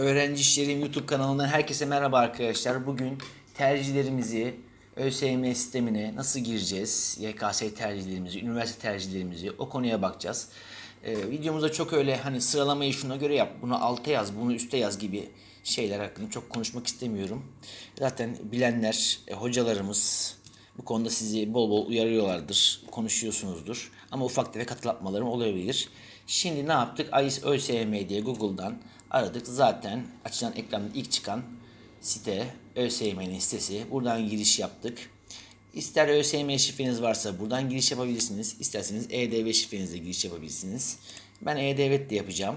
Öğrenci İşlerim YouTube kanalından herkese merhaba arkadaşlar. Bugün tercihlerimizi ÖSYM sistemine nasıl gireceğiz? YKS tercihlerimizi, üniversite tercihlerimizi o konuya bakacağız. Ee, videomuzda çok öyle hani sıralamayı şuna göre yap, bunu alta yaz, bunu üste yaz gibi şeyler hakkında çok konuşmak istemiyorum. Zaten bilenler, e, hocalarımız bu konuda sizi bol bol uyarıyorlardır, konuşuyorsunuzdur. Ama ufak tefek hatırlatmalarım olabilir. Şimdi ne yaptık? AIS ÖSYM diye Google'dan aradık. Zaten açılan ekranda ilk çıkan site ÖSYM'nin sitesi. Buradan giriş yaptık. İster ÖSYM şifreniz varsa buradan giriş yapabilirsiniz. İsterseniz E-Devlet şifrenizle giriş yapabilirsiniz. Ben E-Devlet de yapacağım.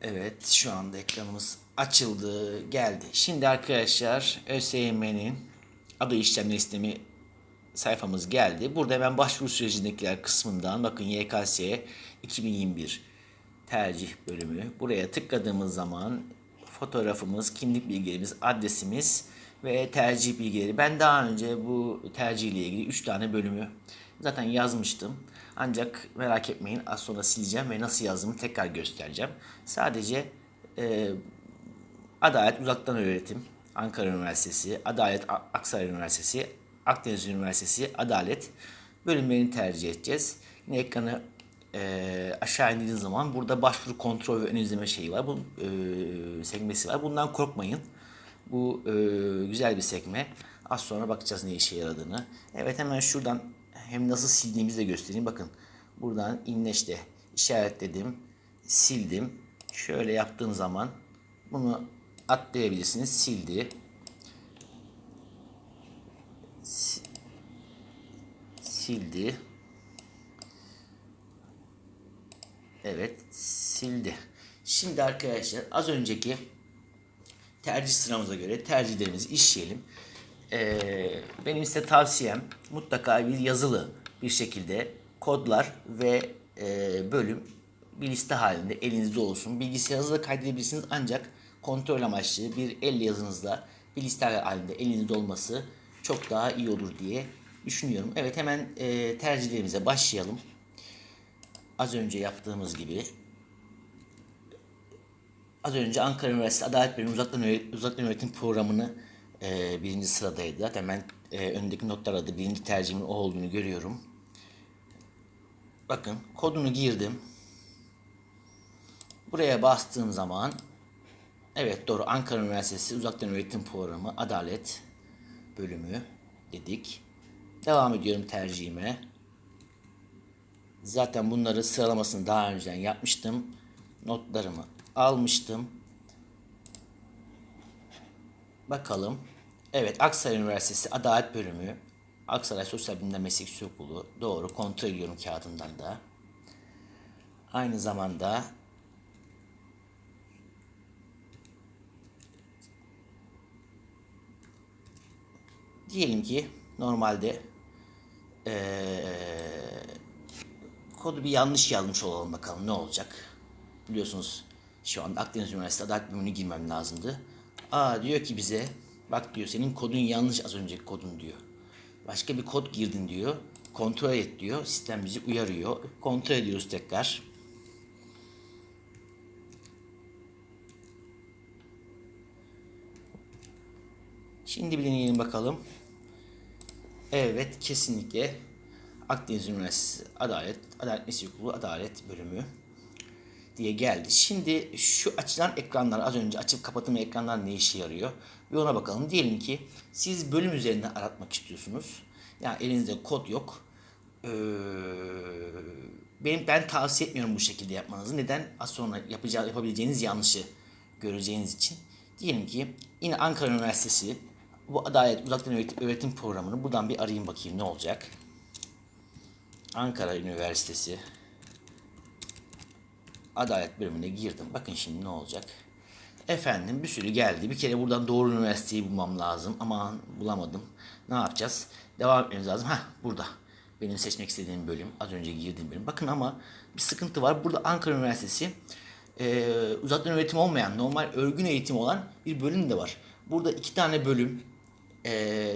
Evet şu anda ekranımız açıldı geldi. Şimdi arkadaşlar ÖSYM'nin adı işlemleri sistemi sayfamız geldi. Burada hemen başvuru sürecindekiler kısmından bakın YKS 2021 tercih bölümü. Buraya tıkladığımız zaman fotoğrafımız, kimlik bilgilerimiz, adresimiz ve tercih bilgileri. Ben daha önce bu tercih ile ilgili 3 tane bölümü zaten yazmıştım. Ancak merak etmeyin az sonra sileceğim ve nasıl yazdığımı tekrar göstereceğim. Sadece e, Adalet Uzaktan Öğretim, Ankara Üniversitesi, Adalet Aksaray Üniversitesi, Akdeniz Üniversitesi, Adalet bölümlerini tercih edeceğiz. Yine ekranı e, aşağı indiğiniz zaman burada başvuru kontrol ve ön izleme şeyi var. Bu e, sekmesi var. Bundan korkmayın. Bu e, güzel bir sekme. Az sonra bakacağız ne işe yaradığını. Evet hemen şuradan hem nasıl sildiğimizi de göstereyim. Bakın buradan inleşte işaretledim. Sildim. Şöyle yaptığım zaman bunu atlayabilirsiniz. Sildi. Si- sildi. Evet sildi. Şimdi arkadaşlar az önceki tercih sıramıza göre tercihlerimizi işleyelim. Ee, benim size tavsiyem mutlaka bir yazılı bir şekilde kodlar ve e, bölüm bir liste halinde elinizde olsun. Bilgisayarınızda da kaydedebilirsiniz ancak kontrol amaçlı bir el yazınızda bir liste halinde elinizde olması çok daha iyi olur diye düşünüyorum. Evet hemen e, tercihlerimize başlayalım. Az önce yaptığımız gibi Az önce Ankara Üniversitesi Adalet Bölümü Uzaktan, Uzaktan Öğretim Programı'nı e, birinci sıradaydı. Zaten ben e, öndeki notlarda da birinci tercihimin o olduğunu görüyorum. Bakın kodunu girdim. Buraya bastığım zaman evet doğru Ankara Üniversitesi Uzaktan Öğretim Programı Adalet bölümü dedik. Devam ediyorum tercihime. Zaten bunları sıralamasını daha önceden yapmıştım. Notlarımı almıştım. Bakalım. Evet Aksaray Üniversitesi Adalet Bölümü. Aksaray Sosyal Bilimler Meslek Yüksek Okulu. Doğru kontrol ediyorum kağıdımdan da. Aynı zamanda diyelim ki normalde eee kodu bir yanlış yazmış olalım bakalım ne olacak. Biliyorsunuz şu anda Akdeniz Üniversitesi Adalet Bölümüne girmem lazımdı. Aa diyor ki bize bak diyor senin kodun yanlış az önceki kodun diyor. Başka bir kod girdin diyor. Kontrol et diyor. Sistem bizi uyarıyor. Kontrol ediyoruz tekrar. Şimdi bir deneyelim bakalım. Evet kesinlikle Akdeniz Üniversitesi Adalet, Adalet Meslek Okulu Adalet Bölümü diye geldi. Şimdi şu açılan ekranlar az önce açıp kapattığım ekranlar ne işe yarıyor? Bir ona bakalım. Diyelim ki siz bölüm üzerinden aratmak istiyorsunuz. Yani elinizde kod yok. Ee, benim ben tavsiye etmiyorum bu şekilde yapmanızı. Neden? Az sonra yapacağı, yapabileceğiniz yanlışı göreceğiniz için. Diyelim ki yine Ankara Üniversitesi bu Adalet Uzaktan Öğretim Programı'nı buradan bir arayayım bakayım ne olacak. Ankara Üniversitesi Adalet bölümüne girdim. Bakın şimdi ne olacak. Efendim bir sürü geldi. Bir kere buradan doğru üniversiteyi bulmam lazım. Aman bulamadım. Ne yapacağız? Devam etmemiz lazım. Heh burada. Benim seçmek istediğim bölüm. Az önce girdiğim bölüm. Bakın ama bir sıkıntı var. Burada Ankara Üniversitesi e, uzaktan öğretim olmayan, normal örgün eğitim olan bir bölüm de var. Burada iki tane bölüm e,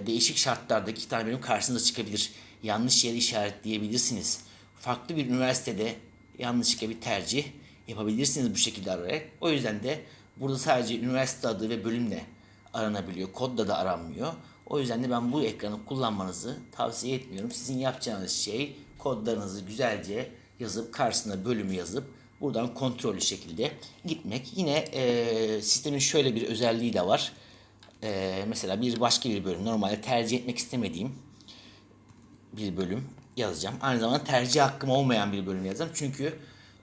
değişik şartlarda iki tane bölüm karşınıza çıkabilir. Yanlış yere işaretleyebilirsiniz. Farklı bir üniversitede yanlışlıkla bir tercih yapabilirsiniz bu şekilde arayarak. O yüzden de Burada sadece üniversite adı ve bölümle aranabiliyor. Kodla da aranmıyor. O yüzden de ben bu ekranı kullanmanızı tavsiye etmiyorum. Sizin yapacağınız şey kodlarınızı güzelce yazıp karşısına bölümü yazıp buradan kontrollü şekilde gitmek. Yine e, sistemin şöyle bir özelliği de var. E, mesela bir başka bir bölüm normalde tercih etmek istemediğim bir bölüm yazacağım. Aynı zamanda tercih hakkım olmayan bir bölüm yazacağım. Çünkü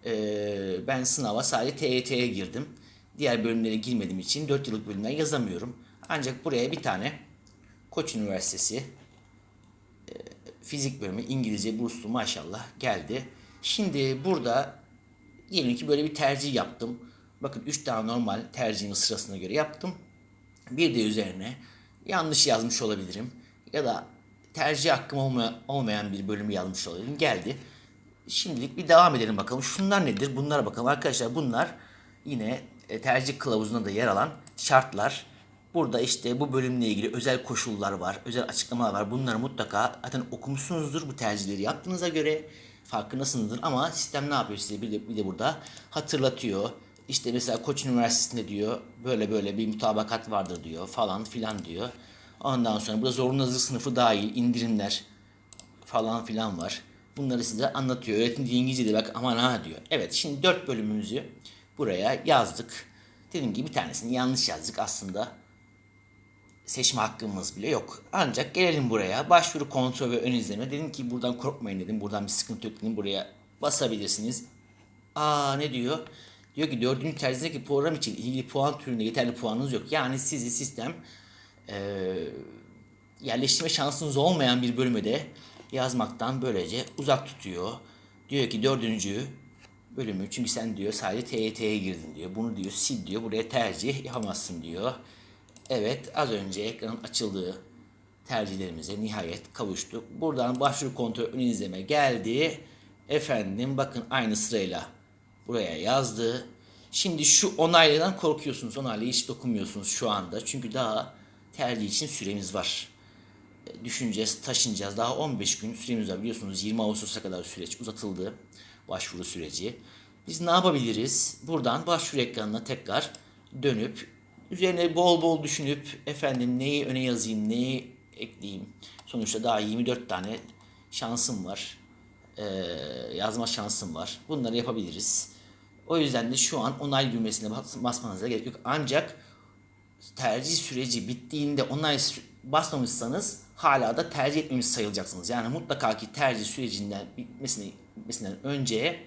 e, ben sınava sadece TYT'ye girdim. Diğer bölümlere girmediğim için 4 yıllık bölümler yazamıyorum. Ancak buraya bir tane Koç Üniversitesi e, fizik bölümü İngilizce burslu maşallah geldi. Şimdi burada diyelim ki böyle bir tercih yaptım. Bakın 3 tane normal tercihimin sırasına göre yaptım. Bir de üzerine yanlış yazmış olabilirim. Ya da tercih hakkım olmayan, bir bölümü yazmış olabilirim. Geldi. Şimdilik bir devam edelim bakalım. Şunlar nedir? Bunlara bakalım. Arkadaşlar bunlar yine e, tercih kılavuzunda da yer alan şartlar. Burada işte bu bölümle ilgili özel koşullar var, özel açıklamalar var. Bunları mutlaka zaten okumuşsunuzdur bu tercihleri yaptığınıza göre farkındasınızdır. Ama sistem ne yapıyor size bir de, bir de burada hatırlatıyor. İşte mesela Koç Üniversitesi'nde diyor böyle böyle bir mutabakat vardır diyor falan filan diyor. Ondan sonra burada zorunlu hazırlık sınıfı dahil indirimler falan filan var. Bunları size anlatıyor. Öğretim dili İngilizce de bak aman ha diyor. Evet şimdi dört bölümümüzü buraya yazdık. Dediğim gibi bir tanesini yanlış yazdık aslında. Seçme hakkımız bile yok. Ancak gelelim buraya. Başvuru kontrol ve ön izleme. Dedim ki buradan korkmayın dedim. Buradan bir sıkıntı yok dedim. Buraya basabilirsiniz. Aa ne diyor? Diyor ki dördüncü tercihteki program için ilgili puan türünde yeterli puanınız yok. Yani sizi sistem eee yerleştirme şansınız olmayan bir bölüme de yazmaktan böylece uzak tutuyor. Diyor ki dördüncü bölümü çünkü sen diyor sadece TYT'ye girdin diyor. Bunu diyor sil diyor buraya tercih yapamazsın diyor. Evet az önce ekranın açıldığı tercihlerimize nihayet kavuştuk. Buradan başvuru kontrol ön izleme geldi. Efendim bakın aynı sırayla buraya yazdı. Şimdi şu onayladan korkuyorsunuz. Onaylaya hiç dokunmuyorsunuz şu anda. Çünkü daha tercih için süremiz var düşüneceğiz, taşınacağız. Daha 15 gün süremiz var biliyorsunuz 20 Ağustos'a kadar süreç uzatıldı başvuru süreci. Biz ne yapabiliriz? Buradan başvuru ekranına tekrar dönüp üzerine bol bol düşünüp efendim neyi öne yazayım, neyi ekleyeyim. Sonuçta daha 24 tane şansım var. Ee, yazma şansım var. Bunları yapabiliriz. O yüzden de şu an onay düğmesine bas- basmanıza gerek yok. Ancak tercih süreci bittiğinde onay basmamışsanız hala da tercih etmemiş sayılacaksınız. Yani mutlaka ki tercih sürecinden bitmesine, bitmesinden önce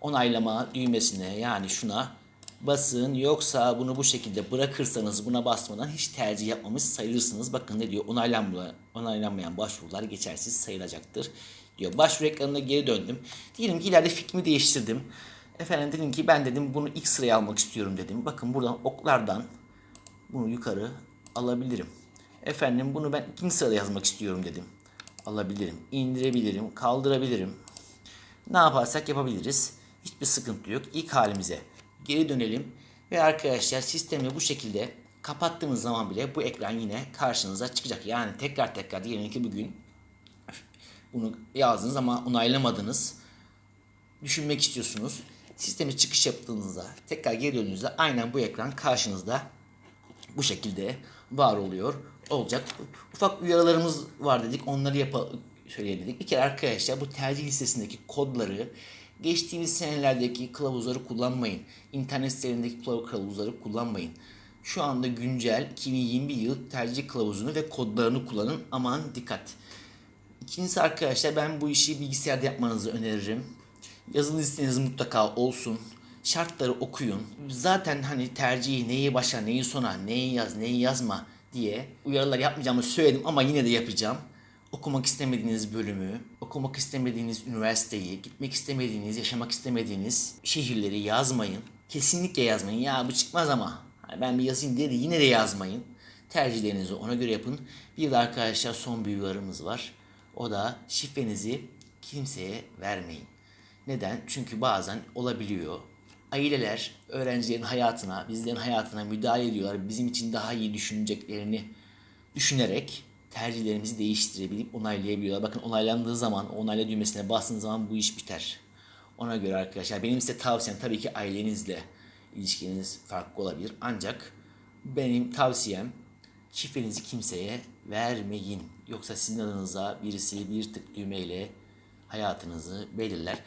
onaylama düğmesine yani şuna basın yoksa bunu bu şekilde bırakırsanız buna basmadan hiç tercih yapmamış sayılırsınız. Bakın ne diyor onaylanmayan, onaylanmayan başvurular geçersiz sayılacaktır diyor. Başvuru ekranına geri döndüm. Diyelim ki ileride fikrimi değiştirdim. Efendim dedim ki ben dedim bunu ilk sıraya almak istiyorum dedim. Bakın buradan oklardan bunu yukarı alabilirim. Efendim bunu ben ikinci sırada yazmak istiyorum dedim. Alabilirim, indirebilirim, kaldırabilirim. Ne yaparsak yapabiliriz. Hiçbir sıkıntı yok. İlk halimize geri dönelim. Ve arkadaşlar sistemi bu şekilde kapattığımız zaman bile bu ekran yine karşınıza çıkacak. Yani tekrar tekrar diyelim ki bugün bunu yazdınız ama onaylamadınız. Düşünmek istiyorsunuz. Sisteme çıkış yaptığınızda tekrar geri döndüğünüzde aynen bu ekran karşınızda bu şekilde var oluyor olacak. Ufak uyarılarımız var dedik. Onları yap söyleyelim dedik. Bir kere arkadaşlar bu tercih listesindeki kodları geçtiğimiz senelerdeki kılavuzları kullanmayın. İnternet sitelerindeki kılavuzları kullanmayın. Şu anda güncel 2021 yıl tercih kılavuzunu ve kodlarını kullanın. Aman dikkat. İkincisi arkadaşlar ben bu işi bilgisayarda yapmanızı öneririm. Yazılı listeniz mutlaka olsun. Şartları okuyun. Zaten hani tercihi neyi başa, neyi sona, neyi yaz, neyi yazma diye uyarılar yapmayacağımı söyledim ama yine de yapacağım. Okumak istemediğiniz bölümü, okumak istemediğiniz üniversiteyi, gitmek istemediğiniz, yaşamak istemediğiniz şehirleri yazmayın. Kesinlikle yazmayın. Ya bu çıkmaz ama hani ben bir yazayım diye de yine de yazmayın. Tercihlerinizi ona göre yapın. Bir de arkadaşlar son bir uyarımız var. O da şifrenizi kimseye vermeyin. Neden? Çünkü bazen olabiliyor. Aileler öğrencilerin hayatına, bizlerin hayatına müdahale ediyorlar. Bizim için daha iyi düşüneceklerini düşünerek tercihlerimizi değiştirebilip onaylayabiliyorlar. Bakın onaylandığı zaman, onayla düğmesine bastığınız zaman bu iş biter. Ona göre arkadaşlar benim size tavsiyem tabii ki ailenizle ilişkiniz farklı olabilir. Ancak benim tavsiyem şifrenizi kimseye vermeyin. Yoksa sizin adınıza birisi bir tık düğmeyle hayatınızı belirler.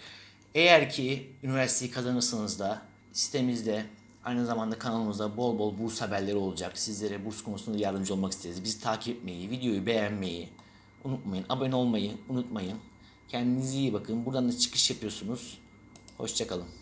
Eğer ki üniversiteyi kazanırsanız da sitemizde aynı zamanda kanalımızda bol bol burs haberleri olacak. Sizlere burs konusunda yardımcı olmak isteriz. Bizi takip etmeyi, videoyu beğenmeyi unutmayın. Abone olmayı unutmayın. Kendinize iyi bakın. Buradan da çıkış yapıyorsunuz. Hoşçakalın.